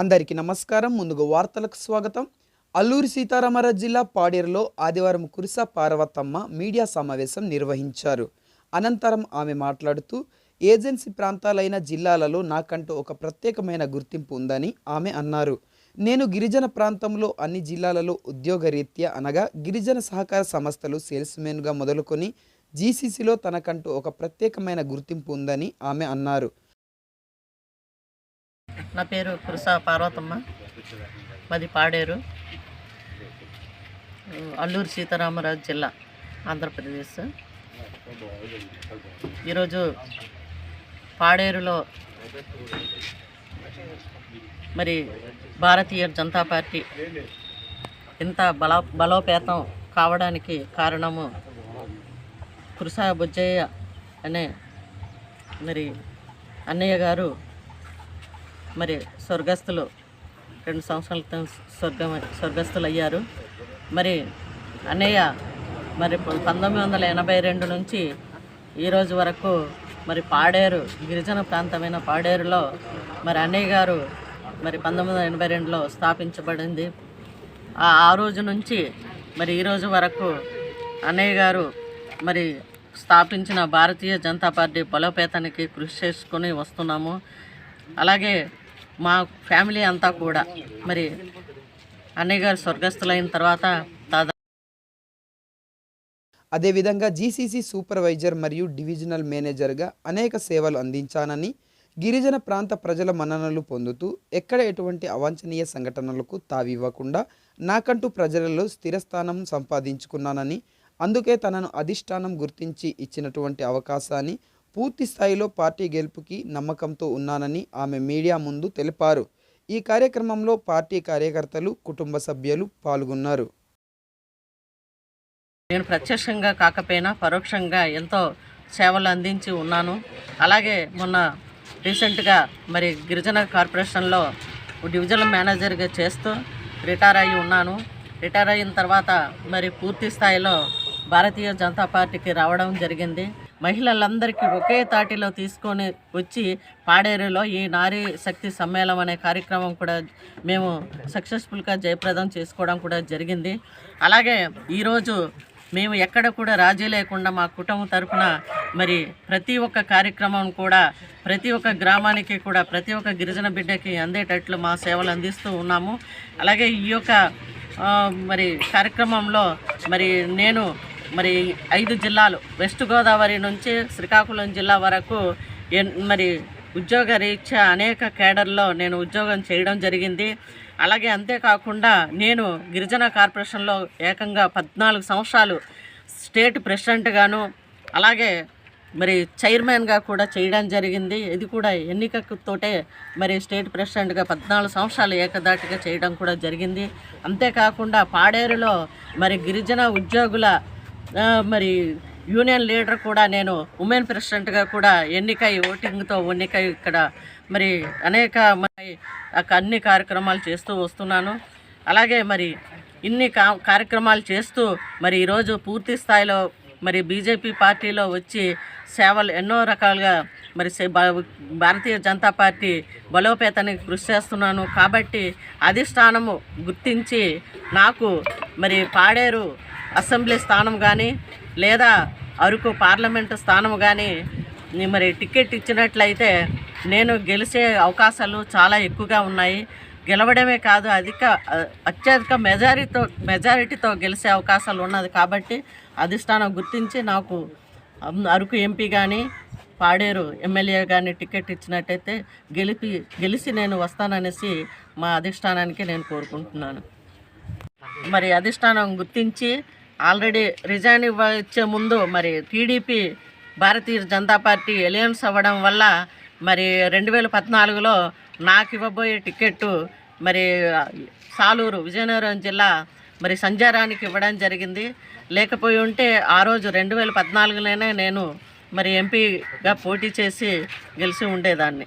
అందరికీ నమస్కారం. ముందుగా వార్తలకు స్వాగతం. అల్లూరి సీతారామరాజు జిల్లా పాడేరులో ఆదివారం కురిసా పార్వతమ్మ మీడియా సమావేశం నిర్వహించారు. అనంతరం ఆమె మాట్లాడుతూ ఏజెన్సీ ప్రాంతాలైన జిల్లాలలో నాకంటూ ఒక ప్రత్యేకమైన గుర్తింపు ఉందని ఆమె అన్నారు. నేను గిరిజన ప్రాంతంలో అన్ని జిల్లాలలో ఉద్యోగరీత్యా అనగా గిరిజన సహకార సంస్థలు సేల్స్మెన్గా మొదలుకొని జీసీసీలో తనకంటూ ఒక ప్రత్యేకమైన గుర్తింపు ఉందని ఆమె అన్నారు. నా పేరు కురుసా పార్వతమ్మ. మాది పాడేరు. అల్లూరు సీతారామరాజు జిల్లా ఆంధ్రప్రదేశ్. ఈరోజు పాడేరులో మరి భారతీయ జనతా పార్టీ ఇంత బల బలోపేతం కావడానికి కారణము కురుసా బుజ్జయ్య అనే మరి అన్నయ్య గారు మరి స్వర్గస్థులు రెండు సంవత్సరాల క్రితం స్వర్గం స్వర్గస్థులు అయ్యారు మరి అన్నయ్య మరి పంతొమ్మిది వందల ఎనభై రెండు నుంచి ఈరోజు వరకు మరి పాడేరు గిరిజన ప్రాంతమైన పాడేరులో మరి అన్నయ్య గారు మరి పంతొమ్మిది వందల ఎనభై రెండులో స్థాపించబడింది. ఆ ఆ రోజు నుంచి మరి ఈ రోజు వరకు అన్నయ్య గారు మరి స్థాపించిన భారతీయ జనతా పార్టీ బలోపేతానికి కృషి చేసుకొని వస్తున్నాము. అలాగే మా ఫ్యామిలీ అంతా కూడా. మరి అన్నయ్య గారు స్వర్గస్థులైన తర్వాత అదేవిధంగా జీసీసీ సూపర్వైజర్ మరియు డివిజనల్ మేనేజర్గా అనేక సేవలు అందించానని గిరిజన ప్రాంత ప్రజల మన్ననలు పొందుతూ ఎక్కడ ఎటువంటి అవాంఛనీయ సంఘటనలకు తావివ్వకుండా నాకంటూ ప్రజలలో స్థిరస్థానం సంపాదించుకున్నానని అందుకే తనను అధిష్టానం గుర్తించి ఇచ్చినటువంటి అవకాశాన్ని పూర్తి స్థాయిలో పార్టీ గెలుపుకి నమ్మకంతో ఉన్నానని ఆమె మీడియా ముందు తెలిపారు. ఈ కార్యక్రమంలో పార్టీ కార్యకర్తలు కుటుంబ సభ్యులు పాల్గొన్నారు. నేను ప్రత్యక్షంగా కాకపోయినా పరోక్షంగా ఎంతో సేవలు అందించి ఉన్నాను. అలాగే మొన్న రీసెంట్గా మరి గిరిజన కార్పొరేషన్లో డివిజనల్ మేనేజర్గా చేస్తూ రిటైర్ అయ్యి ఉన్నాను. రిటైర్ అయిన తర్వాత మరి పూర్తి స్థాయిలో భారతీయ జనతా పార్టీకి రావడం జరిగింది. మహిళలందరికీ ఒకే తాటిలో తీసుకొని వచ్చి పాడేరులో ఈ నారీ శక్తి సమ్మేళనం అనే కార్యక్రమం కూడా మేము సక్సెస్ఫుల్గా జయప్రదం చేసుకోవడం కూడా జరిగింది. అలాగే ఈరోజు మేము ఎక్కడ కూడా రాజీ లేకుండా మా కుటుంబం తరఫున మరి ప్రతి ఒక్క కార్యక్రమం కూడా ప్రతి ఒక్క గ్రామానికి కూడా ప్రతి ఒక్క గిరిజన బిడ్డకి అందేటట్లు మా సేవలు అందిస్తూ ఉన్నాము. అలాగే ఈ యొక్క మరి కార్యక్రమంలో మరి నేను మరి ఐదు జిల్లాలు. వెస్ట్ గోదావరి నుంచి శ్రీకాకుళం జిల్లా వరకు ఎన్- మరి ఉద్యోగ రీత్యా అనేక కేడర్లో నేను ఉద్యోగం చేయడం జరిగింది. అలాగే అంతేకాకుండా నేను గిరిజన కార్పొరేషన్లో ఏకంగా పద్నాలుగు సంవత్సరాలు స్టేట్ ప్రెసిడెంట్గాను అలాగే మరి చైర్మన్గా కూడా చేయడం జరిగింది. ఇది కూడా ఎన్నికతోటే మరి స్టేట్ ప్రెసిడెంట్గా పద్నాలుగు సంవత్సరాలు ఏకదాటిగా చేయడం కూడా జరిగింది. అంతేకాకుండా పాడేరులో మరి గిరిజన ఉద్యోగుల మరి యూనియన్ లీడర్ కూడా నేను ఉమెన్ ప్రెసిడెంట్గా కూడా ఎన్నికై ఓటింగ్తో ఎన్నికై ఇక్కడ మరి అనేక మరి అన్ని కార్యక్రమాలు చేస్తూ వస్తున్నాను. అలాగే మరి ఇన్ని కా కార్యక్రమాలు చేస్తూ మరి ఈరోజు పూర్తి స్థాయిలో మరి బీజేపీ పార్టీలో వచ్చి సేవలు ఎన్నో రకాలుగా మరి సే- భారతీయ జనతా పార్టీ బలోపేతానికి కృషి చేస్తున్నాను. కాబట్టి అధిష్టానము గుర్తించి నాకు మరి పాడేరు అసెంబ్లీ స్థానం కానీ లేదా అరకు పార్లమెంటు స్థానం కానీ మరి టికెట్ ఇచ్చినట్లయితే నేను గెలిచే అవకాశాలు చాలా ఎక్కువగా ఉన్నాయి. గెలవడమే కాదు అధిక అత్యధిక మెజారిటీతో మెజారిటీతో గెలిచే అవకాశాలు ఉన్నది కాబట్టి అధిష్టానం గుర్తించి నాకు అరకు ఎంపీ కానీ పాడేరు ఎమ్మెల్యే కానీ టికెట్ ఇచ్చినట్టయితే గెలిపి గెలిచి నేను వస్తాననేసి మా అధిష్టానానికి నేను కోరుకుంటున్నాను. మరి అధిష్టానం గుర్తించి ఆల్రెడీ రిజైన్ ఇవ్వచ్చే ముందు మరి TDP Bharatiya Janata party alliance అవ్వడం వల్ల మరి రెండు వేల పద్నాలుగులో నాకు ఇవ్వబోయే టికెట్టు మరి సాలూరు విజయనగరం జిల్లా మరి సంజారానికి ఇవ్వడం జరిగింది. లేకపోయి ఉంటే ఆ రోజు రెండు వేల పద్నాలుగులోనే నేను మరి ఎంపీగా పోటీ చేసి గెలిచి ఉండేదాన్ని.